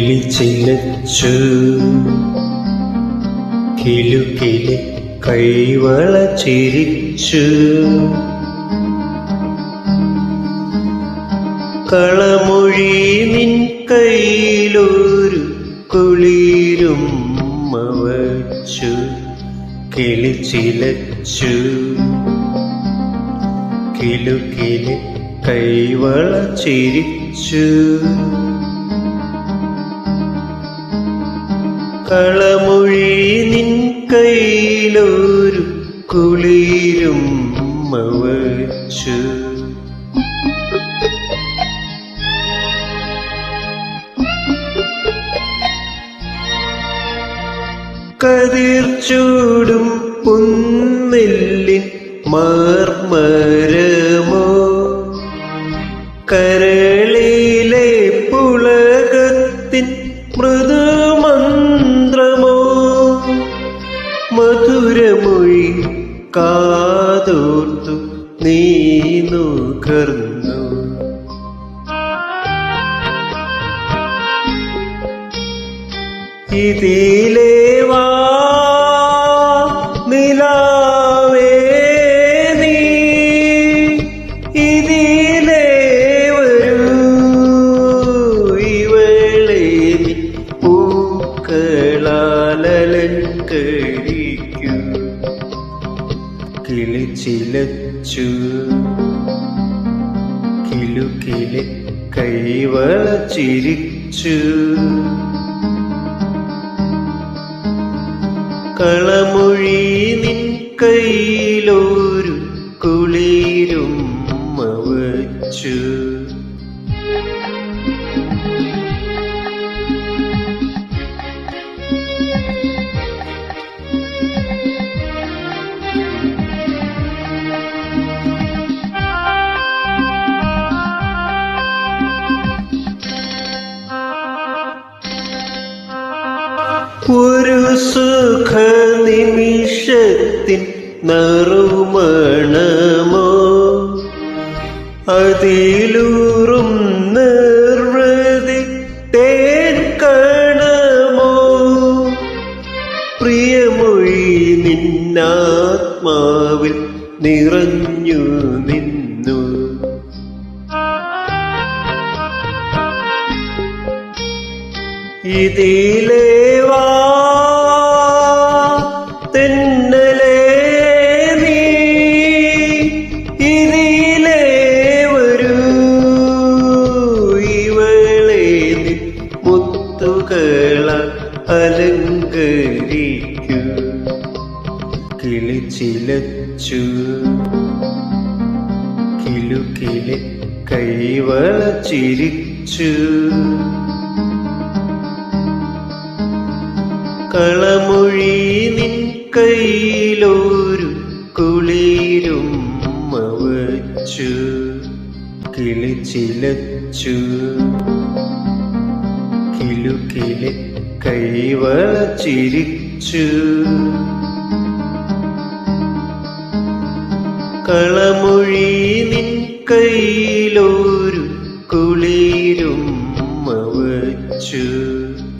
കിളിച്ചിലച്ചു കിലുകിലെ കൈവള ചിരിച്ചു. കളമൊഴി നിൻ കയ്യിലൊരു കുളിരും വച്ചു കിളിച്ചിലച്ചു കിലുകിലി കൈവള ചിരിച്ചു. കളമൊഴി നിൻ കയ്യിലൊരു കുളിരും വച്ചു. കതിർ ചൂടും പുന്നെല്ലിൻ മാർമരമോ? മധുരമൊഴി കാതോർത്തു നീ നുകർന്നു ഇതിലേ വാ നീ. പൂക്കളാലങ്കരിക്കൂ കിളിച്ചിലച്ചു. കിലുകിലെ കൈവള ചിരിച്ചു കളമൊഴി നിൻ കയ്യിലൊരു കുളിരും വച്ചു സുഖ നിമിഷത്തിൻ നറുമണമോ? അതിലൂറും നിർവൃതി തേൻ കണമോ? പ്രിയമൊഴി നിന്നാത്മാവിൽ നിറഞ്ഞു നിന്നു. ഇതിലേ വാ അലങ്കരിക്കൂ. കിളിച്ചിലച്ചു കിലുകിലെ കൈവള ചിരിച്ചു. കളമൊഴി നിൻ കയ്യിലൊരു കുളിരും വച്ചു കിളിച്ചിലച്ചു കിലുകിലെ കൈവള ചിരിച്ചു. കളമൊഴി നിൻ കയ്യിലൊരു